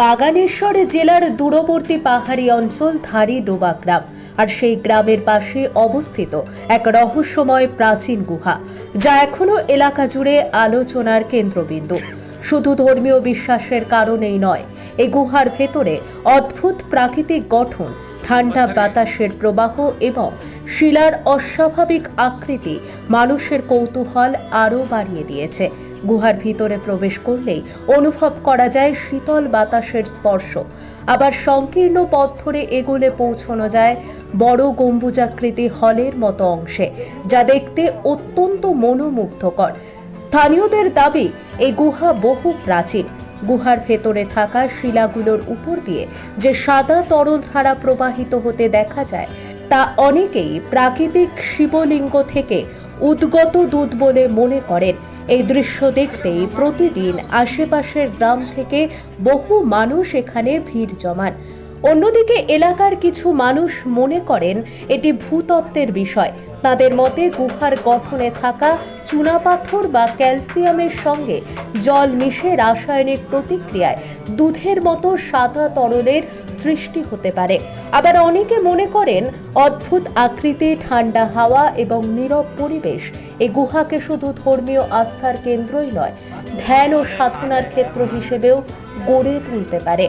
বাগানেশ্বর জেলার দূরবর্তী পাহাড়ি অঞ্চল ধারি ডোবা গ্রাম। আর সেই গ্রামের পাশে অবস্থিত এক রহস্যময় প্রাচীন গুহা যা এখনও এলাকা জুড়ে আলোচনার কেন্দ্রবিন্দু। শুধু ধর্মীয় বিশ্বাসের কারণেই নয় এই গুহার ভেতরে অদ্ভুত প্রাকৃতিক গঠন ঠান্ডা বাতাসের প্রবাহ এবং শিলার অস্বাভাবিক আকৃতি মানুষের কৌতূহল আরও বাড়িয়ে দিয়েছে। গুহার ভিতরে প্রবেশ করলেই অনুভব করা যায় শীতল বাতাসের স্পর্শ। আবার সংকীর্ণ পথ ধরে এগোলে পৌঁছানো যায় বড় গম্বুজাকৃতি হলের মতো অংশে, যা দেখতে অত্যন্ত মনোমুগ্ধকর। স্থানীয়দের দাবি, এই গুহা বহু প্রাচীন। গুহার ভেতরে থাকা শিলাগুলোর উপর দিয়ে যে সাদা তরল ধারা প্রবাহিত হতে দেখা যায়, তা অনেকেই প্রাকৃতিক শিবলিঙ্গ থেকে উদ্গত দুধ বলে মনে করেন। এই দৃশ্য দেখতেই প্রতিদিন আশেপাশের গ্রাম থেকে বহু মানুষ এখানে ভিড় জমান। অন্যদিকে এলাকার কিছু মানুষ মনে করেন এটি ভূতত্ত্বের বিষয়। তাদের মতে গুহার গঠনে থাকা চুনাপাথর বা ক্যালসিয়ামের সঙ্গে জল মিশে রাসায়নিক প্রতিক্রিয়ায় দুধের মতো সাদা তরলের সৃষ্টি হতে পারে। আবার অনেকে মনে করেন, অদ্ভুত আকৃতি, ঠান্ডা হাওয়া এবং নীরব পরিবেশ এই গুহাকে শুধু ধর্মীয় আস্থার কেন্দ্রই নয়, ধ্যান ও সাধনার ক্ষেত্র হিসেবেও গড়ে তুলতে পারে।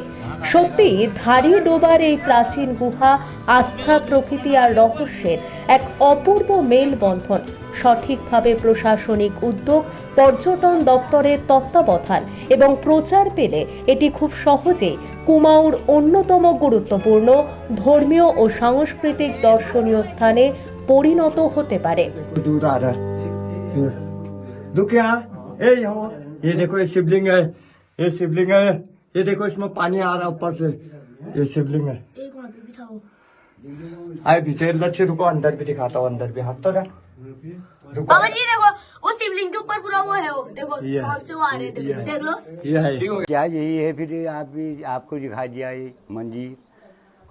সত্যি, ধারি ডোবার এই প্রাচীন গুহা আস্থা, প্রকৃতি আর রহস্যের এক অপূর্ব মেলবন্ধন। সঠিকভাবে প্রশাসনিক উদ্যোগ পর্যটন দপ্তরের তত্ত্বাবধান এবং প্রচার পেলে এটি খুব সহজেই কুমাউর অন্যতম গুরুত্বপূর্ণ ধর্মীয় ও সাংস্কৃতিক দর্শনীয় স্থানে পরিণত হতে পারে दूध आ रहा है ये। दूध क्या ए यहाँ ये देखो ये शिवलिंग है ये शिवलिंग है ये देखो इसमें पानी आ रहा है ऊपर से ये शिवलिंग है एक वहाँ पे भी था वो आए भीतर लच्छे रुको अंदर भी दिखाता हूँ अंदर भी हाथ तो ना रुको बाबा जी देखो वो शिवलिंग के ऊपर पूरा वो है वो। देखो से वो आ रहे देख लो। ये है। क्या यही है फिर? आप भी आपको दिखा दिया ये मंजीर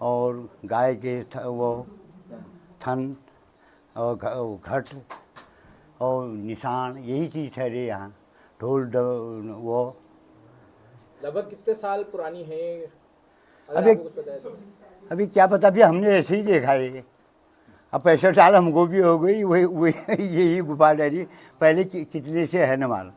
और गाय के थ- वो थन और घट और निशान यही चीज़ ठहरे यहाँ। ढोल वो। लगभग कितने साल पुरानी है अभी- तो। अभी क्या पता अभी हमने ऐसे ही देखा है। अब पैंसठ साल हमको भी हो गई, वही वही, यही गुफा जी पहले कितने से है नमाल